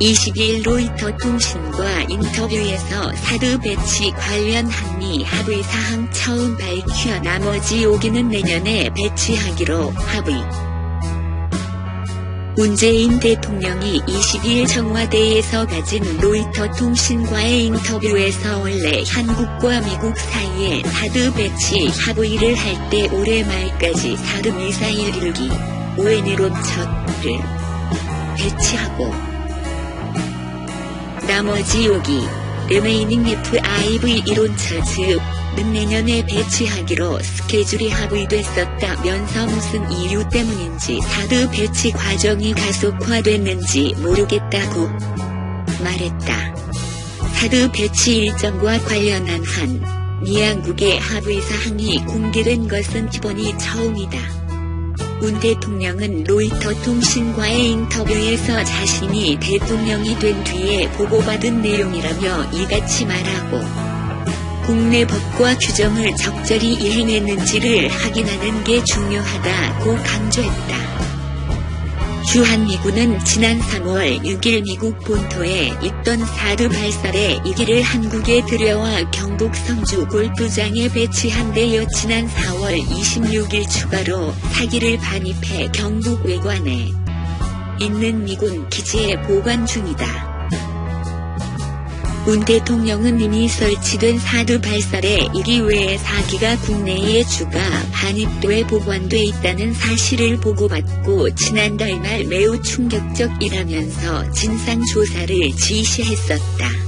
22일 로이터 통신과 인터뷰에서 사드 배치 관련 한미 합의 사항 처음 밝혀 나머지 여기는 내년에 배치하기로 합의. 문재인 대통령이 22일 청와대에서 가진 로이터 통신과의 인터뷰에서 원래 한국과 미국 사이에 사드 배치 합의를 할 때 올해 말까지 사드 미사일 1기, 오엔이로 첫을 배치하고 나머지 5기, 리메이닝 FIV 이론 차 즈는 내년에 배치하기로 스케줄이 합의됐었다면서 무슨 이유 때문인지 사드 배치 과정이 가속화됐는지 모르겠다고 말했다. 사드 배치 일정과 관련한 한 미양국의 합의 사항이 공개된 것은 이번이 처음이다. 문 대통령은 로이터 통신과의 인터뷰에서 자신이 대통령이 된 뒤에 보고받은 내용이라며 이같이 말하고 국내 법과 규정을 적절히 이행했는지를 확인하는 게 중요하다고 강조했다. 주한미군은 지난 3월 6일 미국 본토에 있던 사드 발사대 2기를 한국에 들여와 경북 성주 골프장에 배치한 데여 지난 4월 26일 추가로 4기를 반입해 경북 외관에 있는 미군 기지에 보관 중이다. 문 대통령은 이미 설치된 사드 발사대 2기 외에 4기가 국내에 추가 반입돼 보관돼 있다는 사실을 보고받고 지난달 말 매우 충격적이라면서 진상조사를 지시했었다.